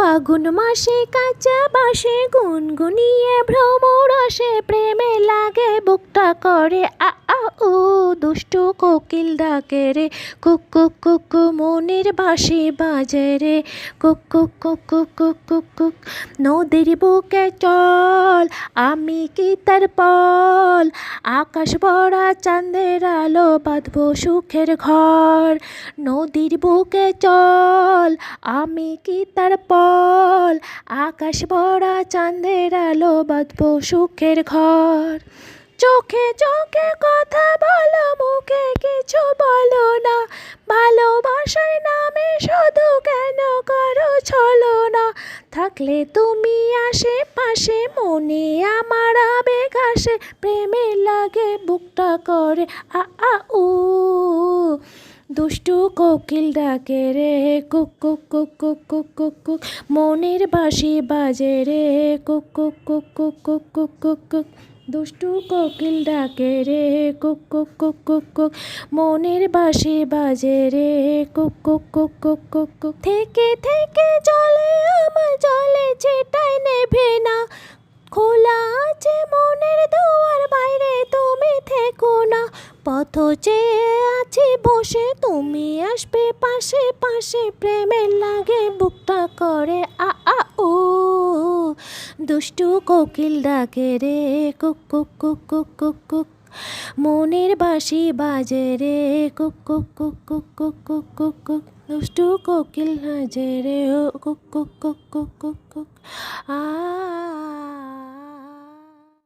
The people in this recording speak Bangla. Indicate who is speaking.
Speaker 1: ফাগুন মাসে কাঁচা বাসে গুনগুনিয়ে ভ্রমরসে প্রেমে লাগে, বুকটা করে, আ আ, উ, দুষ্টু কোকিল ডাকে রে কুক কুক কুক মনের বাঁশি বাজে রে কুক কুক কুক কুক কুক কুক কুক নদীর বুকে চল, আমি কি তার পল? আকাশ ভরা চাঁদের আলো বাঁধবো সুখের ঘর, নদীর বুকে চল। আমি কি তার পল আকাশ ভরা চাঁদের আলো, বাঁধবো সুখের ঘর। চোখে চোখে কথা বলো, মুখে কিছু বলো না। ভালোবাসার নামে শুধু কেন করো ছলো না। থাকলে তুমি আশেপাশে, মনে আমার আবেগ আসে। প্রেমে লাগে বুকটা করে, আ আ, উ। দুষ্টু কোকিল ডাকে রে কুক কুক কুক কুক কুক কুক কুক মনের বাঁশি বাজে রে কুক কুক কুক কুক কুক কুক কুক কুক দুষ্টু কোকিল ডাকে রে কুক কুক কুক কুক কুক মনের বাঁশি বাজে রে কুক কুক কুক কুক কুক কুক থেকে থেকে জলে আমার জলে যেটাই নেভে না খোলা আছে মনের দুয়ার বাইরে তুমি থেকো না পথ চেয়ে আছি বসে তুমি আসবে পাশে পাশে প্রেমের লাগে বুকটা করে আ আ উ দুষ্টু কোকিল ডাকে রে কুক কুক কুক কুক কুক কুক মনের বাঁশি বাজে রে কুক কুক কুক কুক কুক কুক কুক কুক দুষ্টু কোকিল বাজে রে ও কুক কুক কুক কুক কুক কুক আ